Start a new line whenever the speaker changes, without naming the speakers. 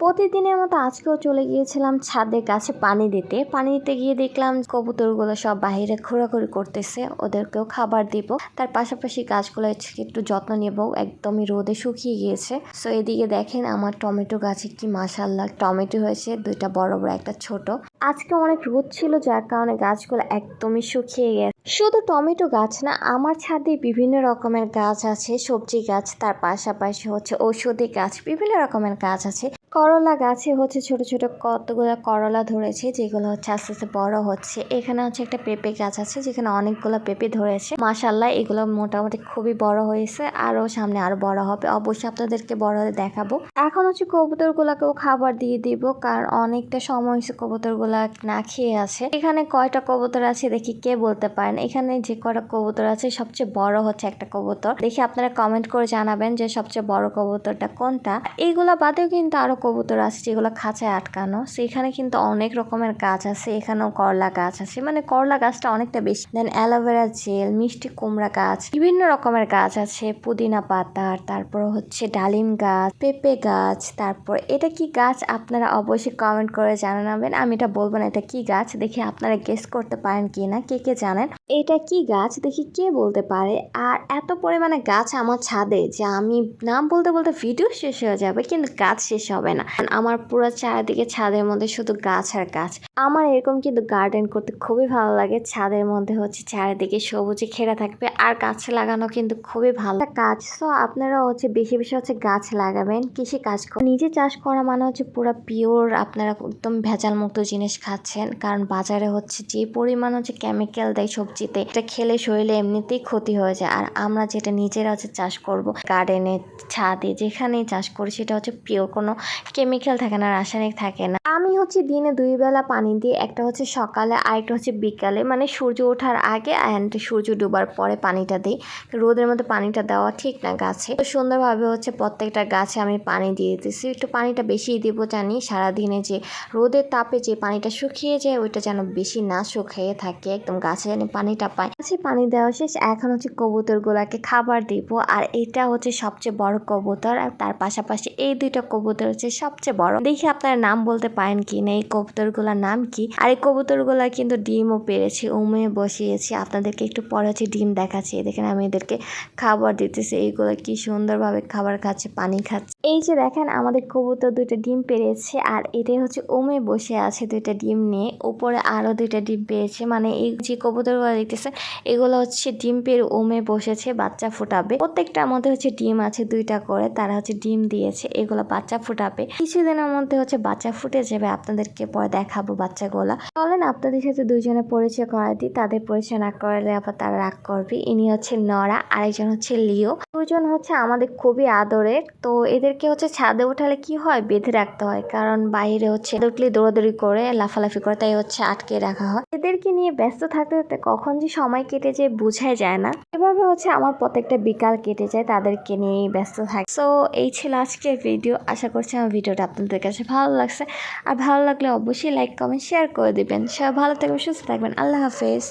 প্রতিদিনের মতো আজকেও চলে গিয়েছিলাম ছাদে গাছে পানি দিতে। পানি দিতে গিয়ে দেখলাম কবুতরগুলো সব বাইরে ঘোরাঘুরি করতেছে, ওদেরকেও খাবার দিব। তার পাশাপাশি গাছগুলো একটু যত্ন নেব, একদমই রোদে শুকিয়ে গিয়েছে। সো এদিকে দেখেন আমার টমেটো গাছে কি মাসাল্লাহ টমেটো হয়েছে, দুইটা বড় বড়, একটা ছোট। আজকে অনেক রোদ ছিল, যার কারণে গাছগুলো একদমই শুকিয়ে গেছে। শুধু টমেটো গাছ না, আমার ছাদে বিভিন্ন রকমের গাছ আছে, সবজি গাছ, তার পাশাপাশি হচ্ছে ঔষধি গাছ, বিভিন্ন রকমের গাছ আছে। করলা গাছে হচ্ছে ছোট ছোট কতগুলো করলা ধরেছে, যেগুলো হচ্ছে আস্তে আস্তে বড় হচ্ছে। এখানে হচ্ছে একটা পেঁপে গাছ আছে, যেখানে অনেকগুলো পেঁপে ধরেছে। মাসাল্লাহ এগুলো মোটামুটি খুবই বড় হয়েছে, আরও সামনে আরও বড় হবে। অবশ্যই আপনাদেরকে বড় দেখাবো। এখন হচ্ছে কবুতর গুলাকেও খাবার দিয়ে দিব, কারণ অনেকটা সময় হয়েছে কবুতরগুলা না খেয়ে আছে। এখানে কয়টা কবুতর আছে দেখি কে বলতে পারেন। এখানে যে কয়টা কবুতর আছে, সবচেয়ে বড় হচ্ছে একটা কবুতর। দেখি আপনারা কমেন্ট করে জানাবেন যে সবচেয়ে বড় কবুতরটা কোনটা। এইগুলা বাদেও কিন্তু আরও কবুতর আছে যেগুলো খাঁচায় আটকানো সেখানে কিন্তু অনেক রকমের গাছ আছে, এখানেও করলা গাছ আছে। মানে করলা গাছটা অনেকটা বেশি। দেন অ্যালোভেরা জেল মিষ্টি কুমড়া গাছ, বিভিন্ন রকমের গাছ আছে। পুদিনা পাতার তারপর হচ্ছে ডালিম গাছ, পেঁপে গাছ, তারপর এটা কি গাছ আপনারা অবশ্যই কমেন্ট করে জানাবেন। আমি এটা বলব না এটা কি গাছ, দেখি আপনারা গেস করতে পারেন কি না কে কে জানেন? এটা কি গাছ, দেখি কে বলতে পারে? আর এত পরিমাণে গাছ আমার ছাদে যে আমি নাম বলতে বলতে ভিডিও শেষ হয়ে যাবে, কিন্তু গাছ শেষ হবে। না। আমার পুরো চারিদিকে ছাদের মধ্যে শুধু গাছ আর গাছ। আমার এরকম কিন্তু গার্ডেন করতে খুবই ভালো লাগে। ছাদের মধ্যে হচ্ছে চারিদিকে সবুজে ঘেরা থাকবে আর গাছ লাগানো কিন্তু খুবই ভালো। কাজ তো আপনারা হচ্ছে বেশি বেশি হচ্ছে গাছ লাগাবেন, কৃষি কাজ নিজে চাষ করা মানে হচ্ছে পুরো পিওর আপনারা একদম ভেজাল মুক্ত জিনিস খাচ্ছেন। কারণ বাজারে হচ্ছে যে পরিমাণ হচ্ছে কেমিক্যাল দেয় সবজিতে, এটা খেলে শরীরে এমনিতেই ক্ষতি হয়ে যায়। আর আমরা যেটা নিজেরা হচ্ছে চাষ করব গার্ডেনে ছাদে যেখানেই চাষ করি, সেটা হচ্ছে পিওর কোনো কেমিক্যাল থাকে না, রাসায়নিক থাকে না। আমি হচ্ছে দিনে দুই বেলা পানি দিই, একটা হচ্ছে সকালে, আর একটা হচ্ছে বিকালে। মানে সূর্য ওঠার আগে অ্যান্ড সূর্য ডোবার পরে পানিটা দিই। রোদের মধ্যে পানিটা দেওয়া ঠিক না গাছে। তো সুন্দরভাবে হচ্ছে প্রত্যেকটা গাছে আমি পানি দিয়ে দিতেছি একটু পানিটা বেশি দিব জানি, সারাদিনে যে রোদের তাপে যে পানিটা শুকিয়ে যায়, ওইটা যেন বেশি না শুকিয়ে থাকে। একদম গাছে যেন পানিটা পায়। গাছে পানি দেওয়া শেষ, এখন হচ্ছে কবুতরগুলোকে খাবার দিব। আর এটা হচ্ছে সবচেয়ে বড় কবুতর, আর তার পাশাপাশি এই দুইটা কবুতর হচ্ছে সবচেয়ে বড়। দেখি আপনারা নাম বলতে পারেন কি না, এই কবুতরগুলোর নাম কি? আর এই কবুতরগুলো কিন্তু ডিমও পেরেছি, উমে বসিয়েছি। আপনাদেরকে একটু পরে হচ্ছে ডিম দেখাচ্ছি। দেখেন আমি এদেরকে খাবার দিতেছি, এইগুলো কি সুন্দরভাবে খাবার খাচ্ছে, পানি খাচ্ছে। এই যে দেখেন আমাদের কবুতর দুইটা ডিম পেরেছে, আর এটাই হচ্ছে ওমে বসে আছে দুইটা ডিম নিয়ে। উপরে আরও দুইটা ডিম পেয়েছে মানে এই যে কবুতরগুলো দেখতেছে, এগুলো হচ্ছে ডিম পেরে ওমে বসেছে, বাচ্চা ফুটাবে। প্রত্যেকটার মধ্যে হচ্ছে ডিম আছে দুইটা করে, তারা হচ্ছে ডিম দিয়েছে, এগুলো বাচ্চা ফুটাবে। কিছুদিনের মধ্যে হচ্ছে বাচ্চা ফুটে যাবে, আপনাদেরকে পরে দেখাবো বাচ্চাগুলা। চলেন, আপনাদের সাথে দুইজনে পরিচয় করা দিই। তাদের পরিচয় না করালে আবার তারা রাগ করবে। ইনি হচ্ছে নরা, আরেকজন হচ্ছে লিও। দুজন হচ্ছে আমাদের খুবই আদরের। তো এদেরকে হচ্ছে ছাদে উঠালে কি হয়? বেঁধে রাখতে হয়। কারণ বাইরে হচ্ছে দৌড়াদৌড়ি করে, লাফালাফি করে, তাই হচ্ছে আটকে রাখা হয়। এদেরকে নিয়ে ব্যস্ত থাকতে থাকতে কখন যে সময় কেটে যায় বোঝাই যায় না। এভাবে হচ্ছে আমার প্রত্যেকটা বিকাল কেটে যায় তাদেরকে নিয়েই ব্যস্ত থাকে। সো এই ছিল আজকের ভিডিও আশা করছি আমার ভিডিওটা আপনাদের কাছে ভালো লাগছে। আর ভালো লাগলে অবশ্যই লাইক কমেন্ট শেয়ার করে দেবেন। সবাই ভালো থাকবেন, সুস্থ থাকবেন। আল্লাহ হাফেজ।